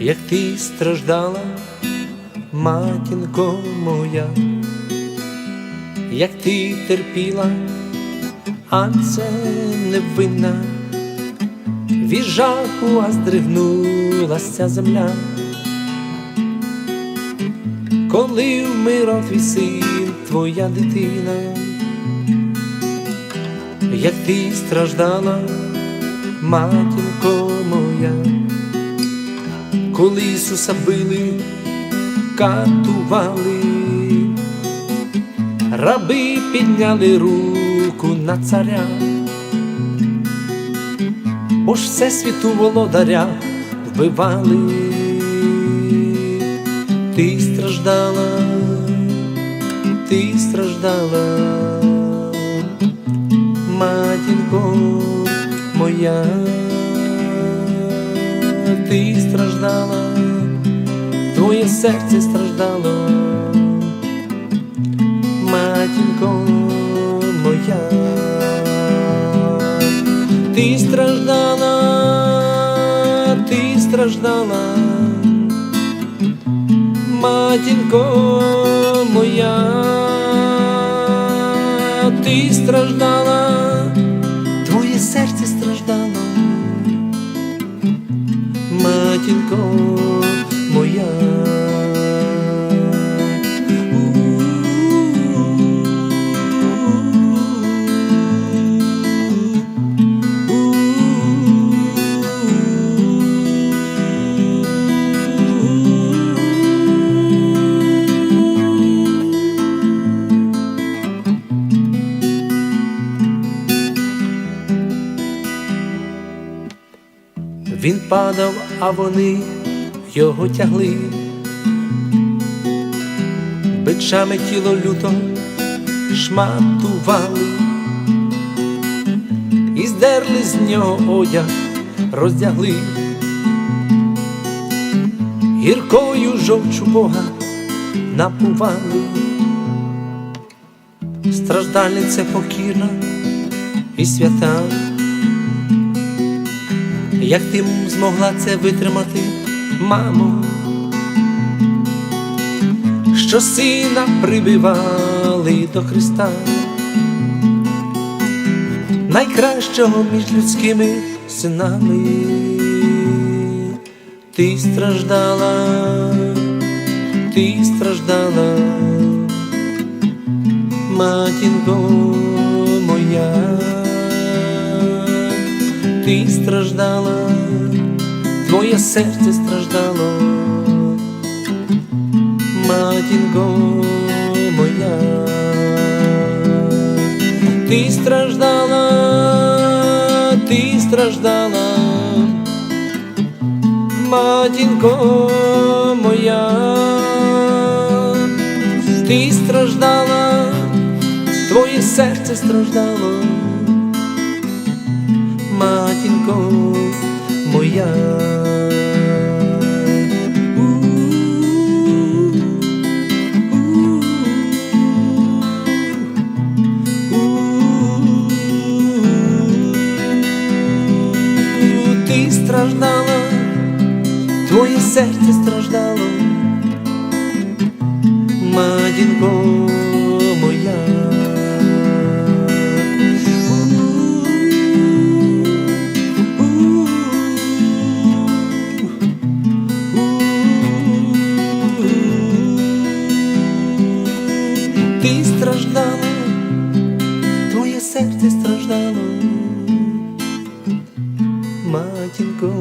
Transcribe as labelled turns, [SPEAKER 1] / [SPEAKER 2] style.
[SPEAKER 1] як ти страждала, матінко моя, як ти терпіла, а це невинна, від жаху здригнулася земля. Коли вмирав твій син, твоя дитина, як ти страждала, матінко моя, коли Ісуса били, катували, раби підняли руку на царя, бо ж все світу володаря вбивали, ти страждала, ти страждала. Матінко моя, ти страждала, твоє серце страждало, матінко моя, ти страждала, ти страждала, матінко моя ти страждала, матінко моя. Він падав, а вони його тягли, бичами тіло люто шматували, і здерли з нього одяг, роздягли, гіркою жовчу Бога напували, страждальниця покірна і свята як ти змогла це витримати, мамо, що сина прибивали до Христа, найкращого між людськими синами, ти страждала, ти страждала, матінко ти страждала, твоє серце страждало, матінко моя, ти страждала, ти страждала, матінко моя, ти страждала, твоє серце страждало матінко моя. Ти страждала, твоє серце страждало, матінко ти страждала, твоє серце страждало, матінко.